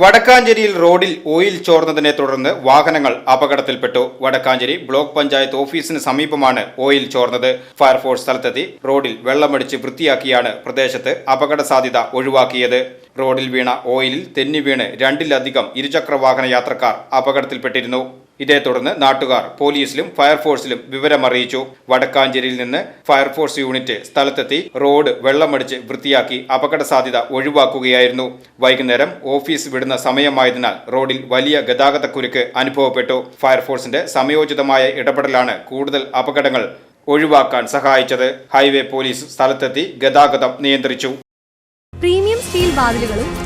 വടക്കാഞ്ചേരിയിൽ റോഡിൽ ഓയിൽ ചോർന്നതിനെ തുടർന്ന് വാഹനങ്ങൾ അപകടത്തിൽപ്പെട്ടു. വടക്കാഞ്ചേരി ബ്ലോക്ക് പഞ്ചായത്ത് ഓഫീസിന് സമീപമാണ് ഓയിൽ ചോർന്നത്. ഫയർഫോഴ്സ് സ്ഥലത്തെത്തി റോഡിൽ വെള്ളമടിച്ച് വൃത്തിയാക്കിയാണ് പ്രദേശത്ത് അപകട സാധ്യത ഒഴിവാക്കിയത്. റോഡിൽ വീണ ഓയിലിൽ തെന്നി വീണ് രണ്ടിലധികം ഇരുചക്ര വാഹന യാത്രക്കാർ അപകടത്തിൽപ്പെട്ടിരുന്നു. ഇതേ തുടർന്ന് നാട്ടുകാർ പോലീസിലും ഫയർഫോഴ്സിലും വിവരമറിയിച്ചു. വടക്കാഞ്ചേരിയിൽ നിന്ന് ഫയർഫോഴ്സ് യൂണിറ്റ് സ്ഥലത്തെത്തി റോഡ് വെള്ളമടിച്ച് വൃത്തിയാക്കി അപകട സാധ്യത ഒഴിവാക്കുകയായിരുന്നു. വൈകുന്നേരം ഓഫീസ് വിടുന്ന സമയമായതിനാൽ റോഡിൽ വലിയ ഗതാഗതക്കുരുക്ക് അനുഭവപ്പെട്ടു. ഫയർഫോഴ്സിന്റെ സമയോചിതമായ ഇടപെടലാണ് കൂടുതൽ അപകടങ്ങൾ ഒഴിവാക്കാൻ സഹായിച്ചത്. ഹൈവേ പോലീസ് സ്ഥലത്തെത്തി ഗതാഗതം നിയന്ത്രിച്ചു. പ്രീമിയം സ്റ്റീൽ വാതിലുകളും